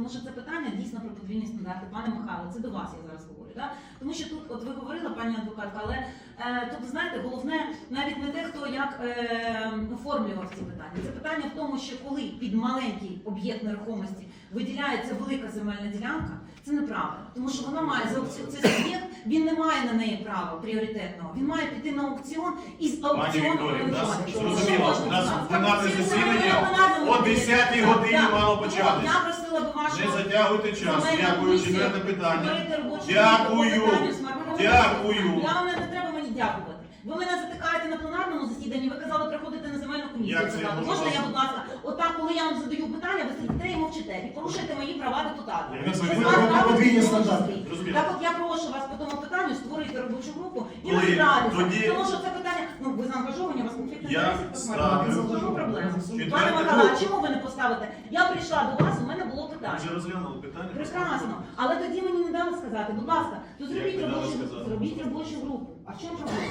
Тому що це питання дійсно про подвійні стандарти. Пане Михайло, це до вас я зараз говорю. Да? Тому що тут, от ви говорили, пані адвокатка, але е, тут знаєте, головне навіть не те, хто як е, оформлював ці питання. Це питання в тому, що коли під маленький об'єкт нерухомості виділяється велика земельна ділянка, це неправильно. Тому що вона має за аукціон, цей суб'єкт, він не має на неї права пріоритетного. Він має піти на аукціон і з Пані аукціону Вікторія, у нас зрозуміло, нас? Пленарне засідання о засіданні. 10 годині мало Тому початись. Я просила би вашого Не затягуйте час. Дякую. Четверте питання. Дякую. Дякую. Я вам не не треба мені дякувати. Ви мене затикаєте на пленарному засіданні, ви казали приходити на земельну комісію. Як це я можу Можна вас- я, будь ласка, отак, коли я вам задаю питання, ви сидите і мовчите, і порушуєте мої права депутата. Я подвійні в тому стандарти. числі. Так от я прошу вас по тому питанню створити робочу групу і Коли? Тоді- Тому що це питання, ну ви заангажовані, у вас конфлікт Я ставлю. Пане Михайло, а чому ви не поставите? Я прийшла до вас, у мене було питання. Вже розглянули питання. Прекрасно. Але тоді мені не дали сказати, будь ласка, то зробіть не дали робочу сказати? зробіть робочу групу. А в чому проблема?